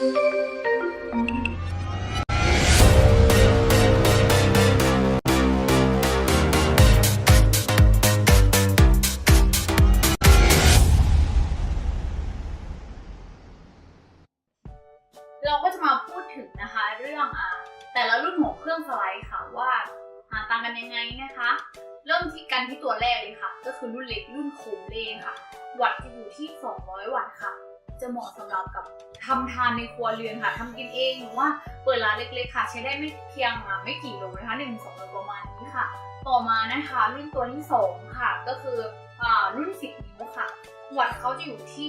เราก็จะมาพูดถึงนะคะเรื่องอ่าแต่ละรุ่นของเครื่องสไลด์ค่ะว่าอ่าต่างกันยังไงนะคะ เริ่มที่กันที่ตัวแรกเลยค่ะ ก็คือรุ่นเล็กรุ่นโคมเล่ค่ะ วัตต์จะอยู่ที่ 200 วัตต์ค่ะ จะเหมาะสำหรับกับทำทานในครัวเรือนค่ะทำกินเองหรือว่าเปิดร้านเล็กๆค่ะ ใช้ได้ไม่เพียงอะไม่กี่โลนะคะหนึ่งสองโลประมาณนี้ค่ะ ต่อมานะคะรุ่นตัวที่สองค่ะ ก็คืออรุ่น 10 นิ้วค่ะ วัตต์เขาจะอยู่ที่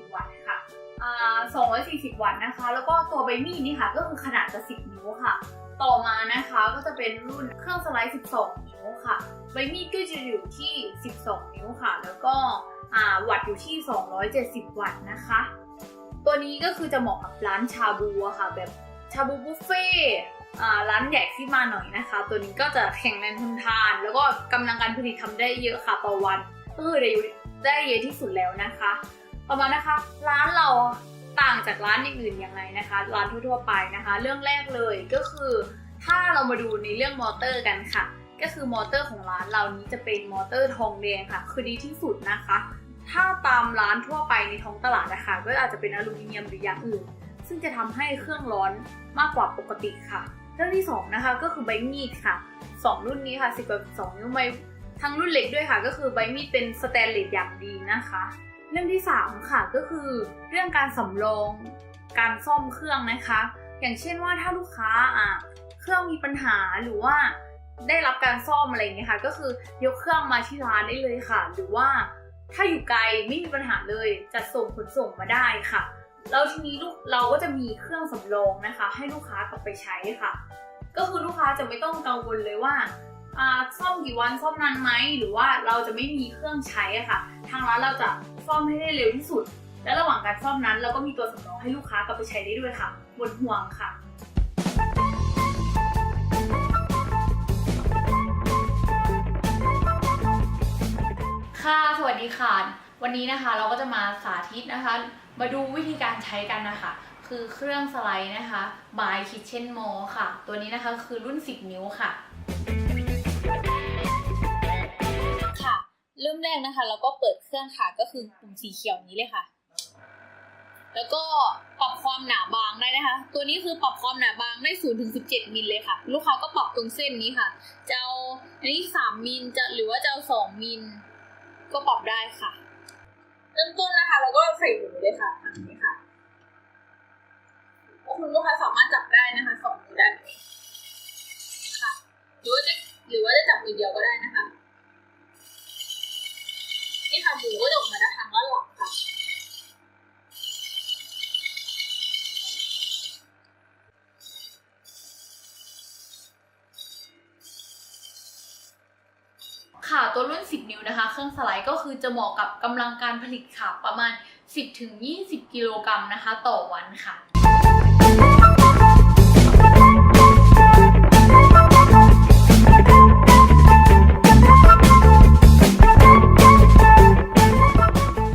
240 วัตต์ค่ะอ่า240 วัตต์นะคะ แล้วก็ตัวใบมีดนี่ค่ะ ก็คือขนาดจะ 10 นิ้วค่ะ ต่อมานะคะก็จะเป็นรุ่นเครื่องสไลด์ 12 นิ้วค่ะ ใบมีดก็จะอยู่ที่ 12 นิ้วค่ะ แล้วก็ วัตต์อยู่ที่ 270 วัตต์นะคะ ตัวนี้ก็คือจะเหมาะกับร้านชาบูอะค่ะ แบบชาบูบุฟเฟ่ร้านใหญ่ที่มาหน่อยนะคะ ตัวนี้ก็จะแข็งแรงทนทาน แล้วก็กำลังการผลิตทำได้เยอะค่ะต่อวันก็คือได้ได้เยอะที่สุดแล้วนะคะต่อมาณนะคะ ร้านเราต่างจากร้านอื่นๆยังไงนะคะ ร้านทั่วๆไปนะคะ เรื่องแรกเลยก็คือ ถ้าเรามาดูในเรื่องมอเตอร์กันค่ะ ก็คือมอเตอร์ของร้านเรานี้จะเป็นมอเตอร์ทองแดงค่ะ คือดีที่สุดนะคะ ร้านทั่วไปในท้องตลาดนะคะก็อาจจะเป็นอลูมิเนียมหรืออย่างอื่น ซึ่งจะทำให้เครื่องร้อนมากกว่าปกติค่ะ เรื่องที่สองนะคะก็คือใบมีดค่ะสองรุ่นนี้ค่ะ10กับ2นิ้วใบทั้งรุ่นเล็กด้วยค่ะ ก็คือใบมีดเป็นสแตนเลสอย่างดีนะคะ เรื่องที่ 3 ค่ะก็คือเรื่องการสำรองการซ่อมเครื่องนะคะ อย่างเช่นว่าถ้าลูกค้าอะเครื่องมีปัญหาหรือว่าได้รับการซ่อมอะไรอย่างเงี้ยค่ะ ก็คือยกเครื่องมาที่ร้านได้เลยค่ะ หรือว่า ถ้าอยู่ไกลไม่มีปัญหาเลยจะส่งขนส่งมาได้ค่ะแล้วทีนี้ลูกเราก็จะมีเครื่องสำรองนะคะ ให้ลูกค้ากลับไปใช้ค่ะ ก็คือลูกค้าจะไม่ต้องกังวลเลยว่าอ่าซ่อมกี่วันซ่อมนานไหมหรือว่าเราจะไม่มีเครื่องใช้อะค่ะ ทางร้านเราจะซ่อมให้ได้เร็วที่สุด และระหว่างการซ่อมนั้น เราก็มีตัวสำรองให้ลูกค้ากลับไปใช้ได้ด้วยค่ะบนห่วงค่ะ ค่ะ สวัสดีค่ะ วันนี้นะคะเราก็จะมาสาธิตนะคะ มาดูวิธีการใช้กันนะคะ คือเครื่องสไลด์นะคะ by Kitchen m o ค่ะ ตัวนี้นะคะคือรุ่น 10 นิ้วค่ะ ค่ะ เริ่มแรกนะคะ เราก็เปิดเครื่องค่ะ ก็คือปุ่มสีเขียวนี้เลยค่ะ แล้วก็ปรับความหนาบางได้นะคะ ตัวนี้คือปรับความหนาบางได้0ถึง17มิลเลยค่ะ ลูกค้าก็ปรับตรงเส้นนี้ค่ะ จะเอาอันนี้3มิลจะหรือว่าจะเอา2มิล ก็ปรับได้ค่ะ เริ่มต้นนะคะเราก็ใส่หมูเลยค่ะทางนี้ค่ะคุณลูกค้าสามารถจับได้นะคะสองมือได้ค่ะ หรือว่าจะหรือว่าจะจับมือเดียวก็ได้นะคะ นี่ค่ะหมูก็จะออกมาได้ทางด้านหลัง ค่ะตัวรุ่น 10 นิ้วนะคะ เครื่องสไลด์ก็คือจะเหมาะกับกำลังการผลิตค่ะประมาณ 10-20 กิโลกรัมนะคะ ต่อวันค่ะ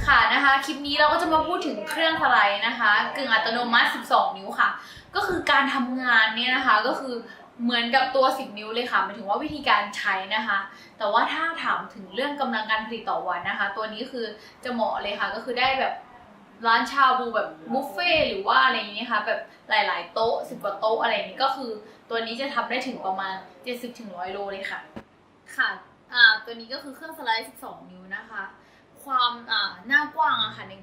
ค่ะนะคะคลิปนี้เราก็จะมาพูดถึงเครื่องสไลด์นะคะกึ่งอัตโนมัติ 12 นิ้วค่ะ ก็คือการทำงานเนี่ยนะคะก็คือ เหมือนกับตัว 10 นิ้วเลยค่ะหมายถึงว่าวิธีการใช้นะคะ แต่ว่าถ้าถามถึงเรื่องกำลังการผลิตต่อวันนะคะ ตัวนี้คือจะเหมาะเลยค่ะ ก็คือได้แบบร้านชาบูแบบบุฟเฟ่หรือว่าอะไรอย่างนี้ค่ะแบบหลาย ๆ โต๊ะสิบกว่าโต๊ะอะไรอย่างนี้ก็คือ ตัวนี้จะทำได้ถึงประมาณ 70ถึง100โลเลยค่ะ ค่ะอ่าตัวนี้ก็คือเครื่องสไลด์ 12 นิ้วนะคะ ความอ่าหน้ากว้างอะค่ะใน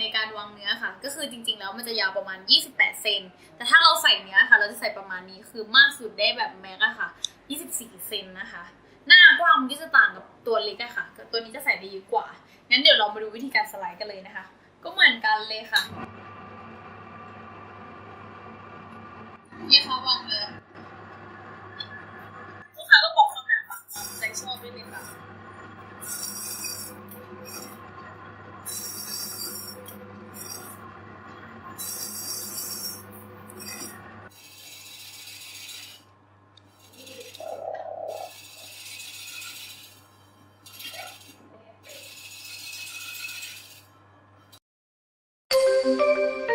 ในการวางเนื้อค่ะ ก็คือจริง ๆ แล้วมันจะยาวประมาณ 28 เซน แต่ถ้าเราใส่เนื้อค่ะ เราจะใส่ประมาณนี้คือมากสุดได้แบบแม็กอะค่ะ 24 เซนนะคะ หน้ากว้างมันก็จะต่างกับตัวเล็กอะค่ะ ตัวนี้จะใส่ได้เยอะกว่า งั้นเดี๋ยวเรามาดูวิธีการสไลด์กันเลยนะคะ ก็เหมือนกันเลยค่ะ Música